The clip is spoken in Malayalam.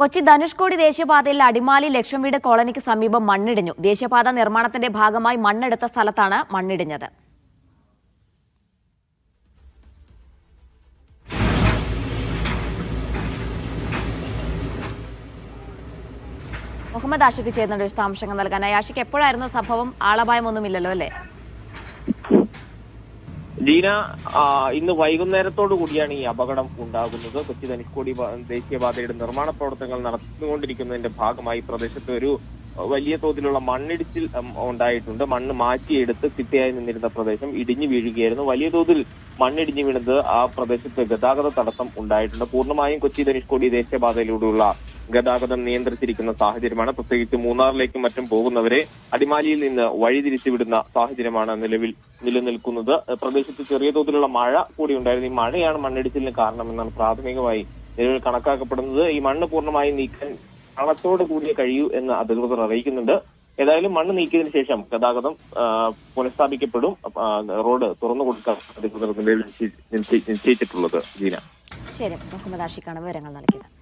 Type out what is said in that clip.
കൊച്ചി ധനുഷ്കോടി ദേശീയപാതയിൽ അടിമാലി ലക്ഷം വീട് കോളനിക്ക് സമീപം മണ്ണിടിഞ്ഞു. ദേശീയപാത നിർമ്മാണത്തിന്റെ ഭാഗമായി മണ്ണെടുത്ത സ്ഥലത്താണ് മണ്ണിടിഞ്ഞത്. മുഹമ്മദ് ആഷിഖ് ചേർന്നുണ്ട് വിശദാംശങ്ങൾ നൽകാനായി ആഷിഖ് എപ്പോഴായിരുന്നു സംഭവം? ആളപായമൊന്നുമില്ലല്ലോ അല്ലേ? ജീന ഇന്ന് വൈകുന്നേരത്തോടു കൂടിയാണ് ഈ അപകടം ഉണ്ടാകുന്നത്. കൊച്ചി ധനുഷ്കോടി ദേശീയപാതയുടെ നിർമ്മാണ പ്രവർത്തനങ്ങൾ നടന്നുകൊണ്ടിരിക്കുന്നതിന്റെ ഭാഗമായി പ്രദേശത്ത് ഒരു വലിയ തോതിലുള്ള മണ്ണിടിച്ചിൽ ഉണ്ടായിട്ടുണ്ട്. മണ്ണ് മാറ്റിയെടുത്ത് ചിട്ടയായി നിന്നിരുന്ന പ്രദേശം ഇടിഞ്ഞു വീഴുകയായിരുന്നു. വലിയ തോതിൽ മണ്ണിടിഞ്ഞു വീണത് ആ പ്രദേശത്ത് ഗതാഗത തടസ്സം ഉണ്ടായിട്ടുണ്ട്. പൂർണമായും കൊച്ചി ധനുഷ്കോടി ദേശീയപാതയിലൂടെയുള്ള ഗതാഗതം നിയന്ത്രിച്ചിരിക്കുന്ന സാഹചര്യമാണ്. പ്രത്യേകിച്ച് മൂന്നാറിലേക്കും മറ്റും പോകുന്നവരെ അടിമാലിയിൽ നിന്ന് വഴിതിരിച്ചുവിടുന്ന സാഹചര്യമാണ് നിലവിൽ നിലനിൽക്കുന്നത്. പ്രദേശത്ത് ചെറിയ തോതിലുള്ള മഴ കൂടി ഉണ്ടായിരുന്നു. ഈ മഴയാണ് മണ്ണിടിച്ചിലിന് കാരണമെന്നാണ് പ്രാഥമികമായി നിലവിൽ കണക്കാക്കപ്പെടുന്നത്. ഈ മണ്ണ് പൂർണമായി നീക്കാൻ കണത്തോട് കൂടിയേ കഴിയൂ എന്ന് അധികൃതർ അറിയിക്കുന്നുണ്ട്. ഏതായാലും മണ്ണ് നീക്കിയതിന് ശേഷം ഗതാഗതം പുനഃസ്ഥാപിക്കപ്പെടും. റോഡ് തുറന്നു കൊടുക്കാൻ അധികൃതർ നിലവിൽ നിശ്ചയി- നിശ്ചയിച്ചിട്ടുള്ളത് ജീന. ശരി മുഹമ്മദ് ആഷിഖാണ് വിവരങ്ങൾ നൽകിയത്.